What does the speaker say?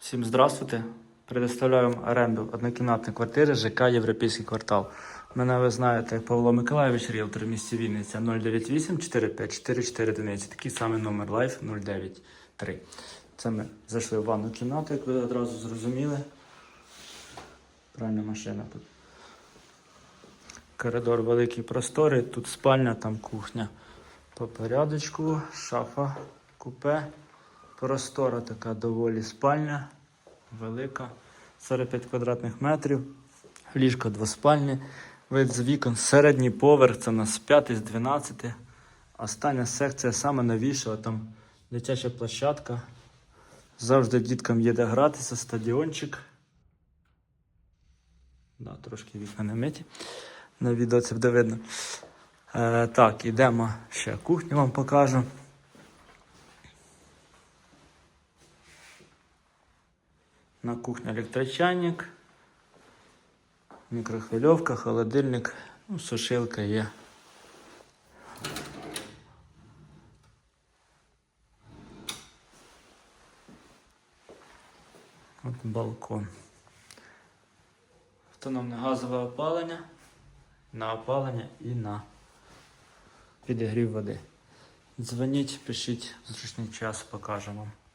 Всім здравствуйте. Предоставляю оренду однокімнатної квартири ЖК Європейський квартал. Мене ви знаєте як Павло Миколаївич, ріелтор в місті Вінниця 098 45 44 одиниці. Такий самий номер Лайф 093. Це ми зайшли в ванну кімнату, як ви одразу зрозуміли. Правильна машина тут. Коридор великий просторий, тут спальня, там кухня. По порядочку, шафа, купе. Простора така доволі спальня, велика, 45 квадратних метрів, ліжко двоспальне, вид з вікон, середній поверх, це у нас з 5 з 12. Остання секція саме новіша, там дитяча площадка. Завжди діткам є де гратися, стадіончик. Да, трошки вікна не миті. На відео це буде видно. Е, так, ідемо ще кухню вам покажу. На кухні електрочайник, мікрохвильовка, холодильник, ну, сушилка є. От балкон. Автономне газове опалення, на опалення і на підігрів води. Дзвоніть, пишіть, зручний час покажемо вам.